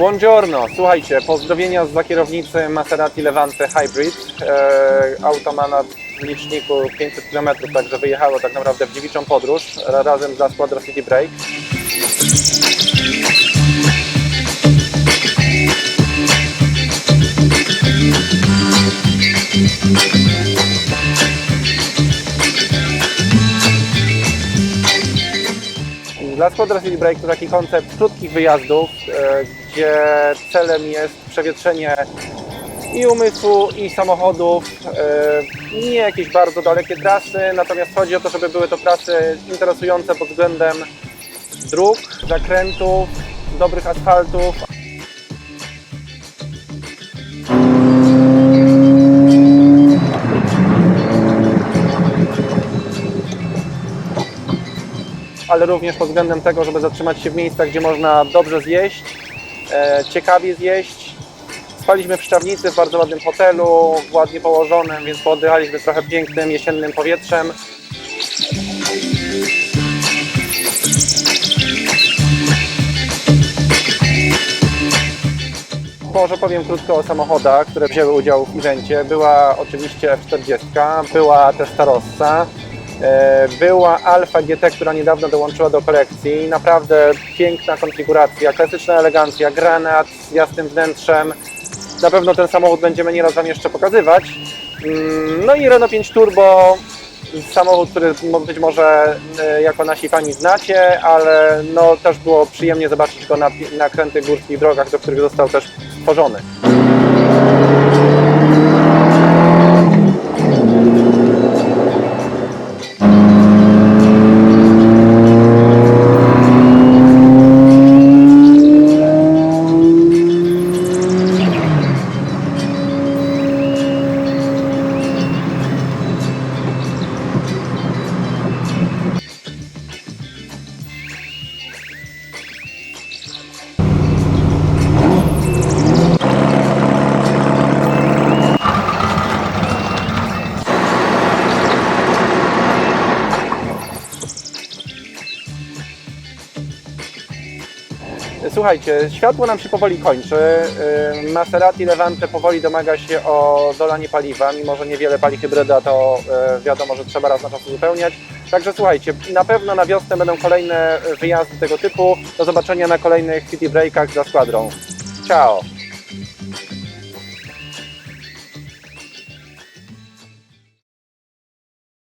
Buongiorno, słuchajcie, pozdrowienia z kierownicy Maserati Levante Hybrid. E, auto ma na liczniku 500 km, także wyjechało tak naprawdę w dziewiczą podróż ra- razem z Squadro City Break. Dla Squadra City Break to taki koncept krótkich wyjazdów, e, gdzie celem jest przewietrzenie i umysłu, i samochodów. e, Nie jakieś bardzo dalekie trasy, natomiast chodzi o to, żeby były to trasy interesujące pod względem dróg, zakrętów, dobrych asfaltów, ale również pod względem tego, żeby zatrzymać się w miejscach, gdzie można dobrze zjeść, e, ciekawie zjeść. Spaliśmy w Szczawnicy w bardzo ładnym hotelu, ładnie położonym, więc pooddychaliśmy trochę pięknym jesiennym powietrzem. Może powiem krótko o samochodach, które wzięły udział w evencie. Była oczywiście F40, była Testarossa, była Alfa GT, która niedawno dołączyła do kolekcji. Naprawdę piękna konfiguracja, klasyczna elegancja, granat z jasnym wnętrzem. Na pewno ten samochód będziemy nieraz Wam jeszcze pokazywać. Mm, No i Renault 5 Turbo, samochód, który być może e, jako nasi fani znacie, ale no też było przyjemnie zobaczyć go na, na krętych górskich drogach, do których został też stworzony. Słuchajcie, światło nam się powoli kończy. Yy, Maserati Levante powoli domaga się o dolanie paliwa, mimo że niewiele pali hybryda, to yy, wiadomo, że trzeba raz na czas uzupełniać. Także słuchajcie, na pewno na wiosnę będą kolejne wyjazdy tego typu. Do zobaczenia na kolejnych City Breakach za składrą. Ciao!